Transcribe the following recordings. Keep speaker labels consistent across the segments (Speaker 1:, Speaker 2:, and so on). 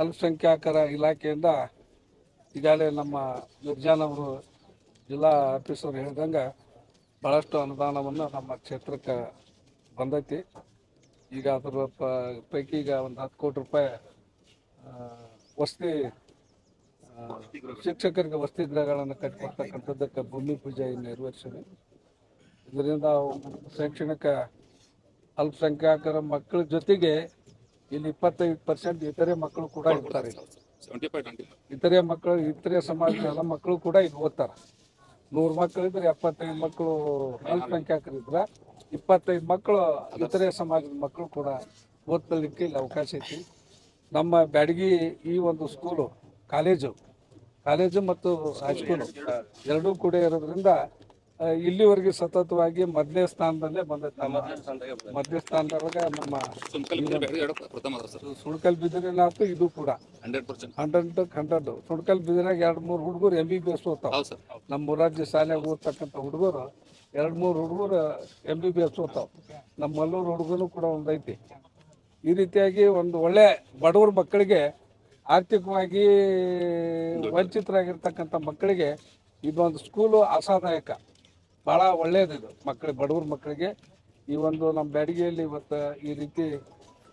Speaker 1: ಅಲ್ಪಸಂಖ್ಯಾತರ ಇಲಾಖೆಯಿಂದ ಈಗಾಗಲೇ ನಮ್ಮ ಮಿರ್ಜಾನ್ ಅವರು ಜಿಲ್ಲಾ ಆಫೀಸರ್ ಹೇಳಿದಂಗೆ ಭಾಳಷ್ಟು ಅನುದಾನವನ್ನು ನಮ್ಮ ಕ್ಷೇತ್ರಕ್ಕೆ ಬಂದೈತಿ. ಈಗ ಅದರ ಪೈಕಿ ಈಗ ಒಂದು ಹತ್ತು ಕೋಟಿ ರೂಪಾಯಿ ವಸತಿ ಶಿಕ್ಷಕರಿಗೆ ವಸತಿ ಗೃಹಗಳನ್ನು ಕಟ್ಟಿಕೊಡ್ತಕ್ಕಂಥದ್ದಕ್ಕೆ ಭೂಮಿ ಪೂಜೆ ನೆರವೇರಿಸಿದೆ. ಇದರಿಂದ ಶೈಕ್ಷಣಿಕ ಅಲ್ಪಸಂಖ್ಯಾತರ ಮಕ್ಕಳ ಜೊತೆಗೆ ಇಲ್ಲಿ ಇಪ್ಪತ್ತೈದು ಪರ್ಸೆಂಟ್ ಇತರೆ ಮಕ್ಕಳು ಕೂಡ ಇರ್ತಾರೆ. ಇತರೆ ಮಕ್ಕಳು ಇತರೆ ಸಮಾಜದ ಮಕ್ಕಳು ಕೂಡ ಇಲ್ಲಿ ಓದ್ತಾರೆ. ನೂರು ಮಕ್ಕಳು ಇದ್ರೆ ಎಪ್ಪತ್ತೈದು ಮಕ್ಕಳು ಅಲ್ಪಸಂಖ್ಯಾತರಿದ್ರೆ ಇಪ್ಪತ್ತೈದು ಮಕ್ಕಳು ಇತರೆ ಸಮಾಜದ ಮಕ್ಕಳು ಕೂಡ ಓದ್ತಲಿಕ್ಕೆ ಇಲ್ಲಿ ಅವಕಾಶ ಐತಿ. ನಮ್ಮ ಬ್ಯಾಡಗಿ ಈ ಒಂದು ಸ್ಕೂಲು ಕಾಲೇಜು ಕಾಲೇಜು ಮತ್ತು ಹೈಸ್ಕೂಲು ಎರಡೂ ಕೂಡ ಇರೋದ್ರಿಂದ ಇಲ್ಲಿವರೆಗೆ ಸತತವಾಗಿ ಮೊದಲನೇ ಸ್ಥಾನದಲ್ಲೇ ಬಂದೈತೆ ನಮ್ಮ ಸ್ಥಾನದೊಳಗ ಸ್ಥಾನದೊಳಗೆ ನಮ್ಮ ಸುಣ್ಕಲ್ ಬಿದಿರಿನ ಆಯ್ತು ಇದು ಕೂಡ.
Speaker 2: ಹಂಡ್ರೆಡ್
Speaker 1: ಹಂಡ್ರೆಡ್ ಸುಣಕಲ್ ಬಿದಿರಾಗ ಎರಡು ಮೂರು ಹುಡುಗರು ಎಂ ಬಿ ಬಿ ಎಸ್ ಓದ್ತಾವ. ನಮ್ಮ ಮುರಾರ್ಜಿ ಶಾಲೆಗೆ ಓದ್ತಕ್ಕಂಥ ಹುಡುಗರು ಎರಡು ಮೂರು ಹುಡುಗರು ಎಂ ಬಿ ಬಿ ಎಸ್ ಓದ್ತಾವ. ನಮ್ಮ ಮಲ್ಲೂರು ಹುಡುಗನು ಕೂಡ ಒಂದೈತಿ. ಈ ರೀತಿಯಾಗಿ ಒಂದು ಒಳ್ಳೆ ಬಡವ್ರ ಮಕ್ಕಳಿಗೆ ಆರ್ಥಿಕವಾಗಿ ವಂಚಿತರಾಗಿರ್ತಕ್ಕಂಥ ಮಕ್ಕಳಿಗೆ ಇದೊಂದು ಸ್ಕೂಲು ಆಶಾದಾಯಕ ಭಾಳ ಒಳ್ಳೆಯದಿದು ಮಕ್ಕಳಿಗೆ ಬಡವ್ರ ಮಕ್ಕಳಿಗೆ ಈ ಒಂದು ನಮ್ಮ ಬ್ಯಾಡಿಗೆಯಲ್ಲಿ ಇವತ್ತು ಈ ರೀತಿ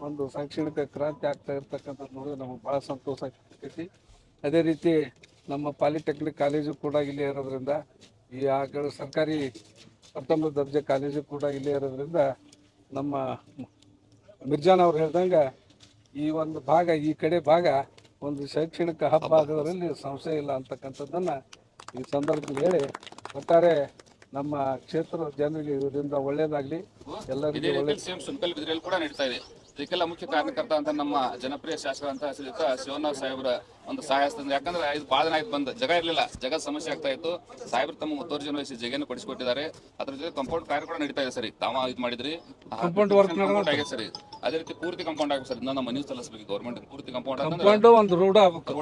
Speaker 1: ಒಂದು ಶೈಕ್ಷಣಿಕ ಕ್ರಾಂತಿ ಆಗ್ತಾ ಇರ್ತಕ್ಕಂಥದ್ದು ನೋಡಿ ನಮಗೆ ಭಾಳ ಸಂತೋಷ ಆಗ್ತೈತಿ. ಅದೇ ರೀತಿ ನಮ್ಮ ಪಾಲಿಟೆಕ್ನಿಕ್ ಕಾಲೇಜು ಕೂಡ ಇಲ್ಲೇ ಇರೋದ್ರಿಂದ, ಈ ಆಗಳ ಸರ್ಕಾರಿ ಪ್ರಥಮ ದರ್ಜೆ ಕಾಲೇಜು ಕೂಡ ಇಲ್ಲೇ ಇರೋದ್ರಿಂದ ನಮ್ಮ ಮಿರ್ಜಾನ್ ಅವ್ರು ಹೇಳ್ದಂಗೆ ಈ ಒಂದು ಭಾಗ, ಈ ಕಡೆ ಭಾಗ ಒಂದು ಶೈಕ್ಷಣಿಕ ಹಬ್ಬ ಆಗೋದ್ರಲ್ಲಿ ಸಂಶಯ ಇಲ್ಲ ಅಂತಕ್ಕಂಥದ್ದನ್ನ ಈ ಸಂದರ್ಭದಲ್ಲಿ ಹೇಳಿ, ಒಟ್ಟಾರೆ ನಮ್ಮ ಕ್ಷೇತ್ರದ ಜನರಿಗೆ ಇದರಿಂದ ಒಳ್ಳೇದಾಗ್ಲಿ. ಎಲ್ಲರಿಗೂ ಒಳ್ಳೆ
Speaker 2: ಸೇಮ್ ಸುಂಕಲ್ ಕೂಡ ನಡೀತಾ ಇದೆ. ಇದಕ್ಕೆಲ್ಲ ಮುಖ್ಯ ಕಾರಣಕರ್ತ ಅಂತ ನಮ್ಮ ಜನಪ್ರಿಯ ಶಾಸಕ ಅಂತ ಶ್ರೀಯುತ ಶಿವನಾಥ್ ಸಾಹೇಬ್ರ ಒಂದು ಸಹಾಯ ಯಾಕಂದ್ರೆ ಇದು ಬಹಳ ದಿನ ಆಯ್ತು ಬಂದ. ಜಗ ಇರಲಿಲ್ಲ ಜಗ ಸಮಸ್ಯೆ ಆಗ್ತಾ ಇತ್ತು. ಸಾಹೇಬ್ರು ತಮ್ಮ ಮುತುವರ್ಜಿ ವಹಿಸಿ ಜಗನ್ನು ಕೊಡಿಸಿಕೊಟ್ಟಿದ್ದಾರೆ. ಅದ್ರ ಜೊತೆ ಕಂಪೌಂಡ್ ಕಾರ್ಯ ಕೂಡ ನಡೀತಾ ಇದೆ ಸರಿ. ತಾವ ಇದು ಮಾಡಿದ್ರಿ. ಕಂಪೌಂಡ್ ಆಗಿದೆ ಸರಿ. ಅದೇ ರೀತಿ ಪೂರ್ತಿ ಕಂಪೌಂಡ್ ಆಗಬೇಕು ಸರ್. ಇನ್ನೊಂದು ನಮ್ಮ ಮನೆ ಸಲ್ಲಿಸಬೇಕು ಗೌರ್ಮೆಂಟ್ ಪೂರ್ತಿ ಕಂಪೌಂಡ್
Speaker 1: ಒಂದು
Speaker 2: ರೋಡ್ ಆಗಬೇಕು.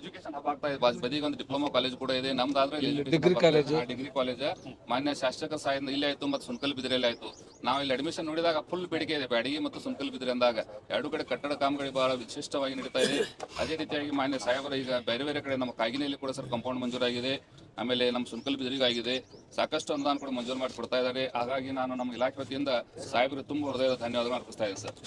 Speaker 2: ಎಜುಕೇಶನ್ ಹಬ್ ಆಗ್ತಾ ಇದೆ. ಬದಿಗೆ ಒಂದು ಡಿಪ್ಲೊಮಾ ಕಾಲೇಜ್ ಕೂಡ ಇದೆ. ನಮ್ದಾದ್ರೆ
Speaker 1: ಡಿಗ್ರಿ ಕಾಲೇಜು
Speaker 2: ಡಿಗ್ರಿ ಕಾಲೇಜ್ ಮಾನ್ಯ ಶಾಸಕ ಸಾಯಿಂದ ಇಲ್ಲೇ ಆಯ್ತು ಮತ್ತೆ ಸುಂಕಲ್ ಬಿದಿರೆಲ್ಲ ಆಯ್ತು. ನಾವು ಇಲ್ಲಿ ಅಡ್ಮಿಷನ್ ನೋಡಿದಾಗ ಫುಲ್ ಬೇಡಿಕೆ ಇದೆ. ಬ್ಯಾಡಗಿ ಮತ್ತು ಸುಂಕಲ್ ಬಿದಿರೆ ಅಂದಾಗ ಎರಡು ಕಡೆ ಕಟ್ಟಡ ಕಾಮಗಾರಿ ಬಹಳ ವಿಶಿಷ್ಟವಾಗಿ ನಡೀತಾ ಇದೆ. ಅದೇ ರೀತಿಯಾಗಿ ಮಾನ್ಯ ಸಾಹೇಬರ, ಈಗ ಬೇರೆ ಬೇರೆ ಕಡೆ ನಮ್ಮ ಕಾಗಿನೆಯಲ್ಲಿ ಕೂಡ ಸರ್ ಕಾಂಪೌಂಡ್ ಮಂಜೂರಾಗಿದೆ. ಆಮೇಲೆ ನಮ್ಮ ಸುಂಕಲ್ ಬಿದ್ರಿಗಾಗಿದೆ ಸಾಕಷ್ಟು ಅನುದಾನ ಕೂಡ ಮಂಜೂರು ಮಾಡಿ ಕೊಡ್ತಾ ಇದ್ದಾರೆ. ಹಾಗಾಗಿ ನಾನು ನಮ್ಮ ಇಲಾಖೆ ವತಿಯಿಂದ ಸಾಹೇಬರು ತುಂಬ ಹೃದಯದ ಧನ್ಯವಾದಗಳು ಅರ್ಪಿಸ್ತಾ ಇದ್ದೀನಿ ಸರ್.